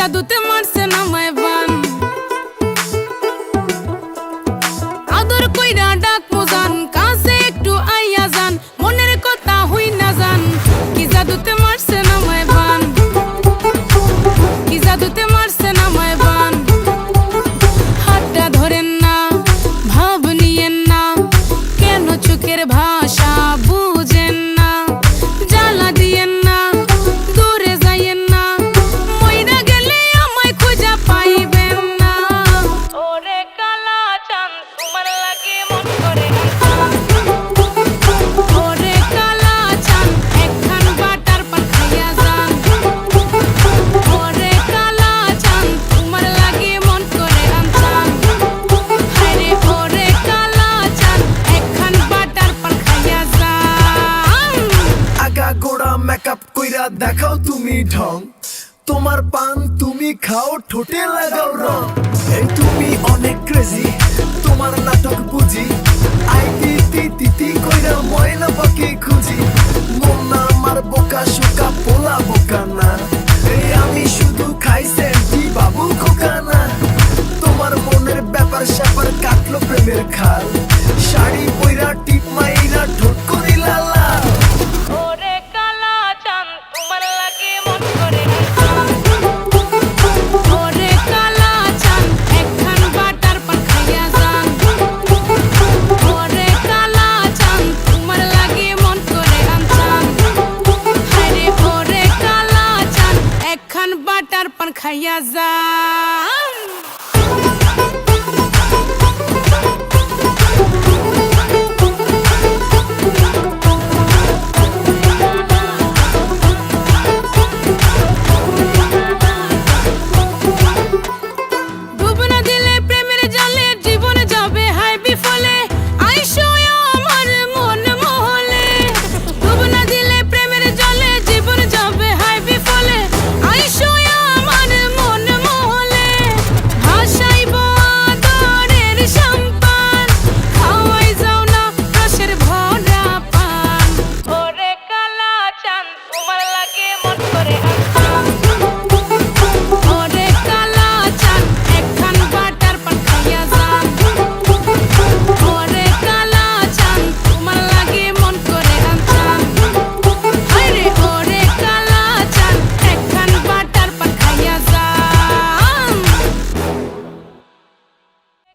জাদুতে মারছে না মায় আদর কইরা ডাক মোজান কাছে একটু আইয়া যান মনের কথা হই না যান কি জাদুতে মারছে না মায় বান কি জাদুতে মারছে না মায় বান হাতটা ধরেন না ভাব নিয়েন না কেন চোখের ভাব ঢং। তোমার পান তুমি খাও, ঠোঁটে লাগাও রং। এই তুমি অনেক ক্রেজি তোমার নাটক বুঝি। আই তি তি তি কইরা ময়না পাখি খুঁজি। মন আমার বোকা পান খাইয়া যা put.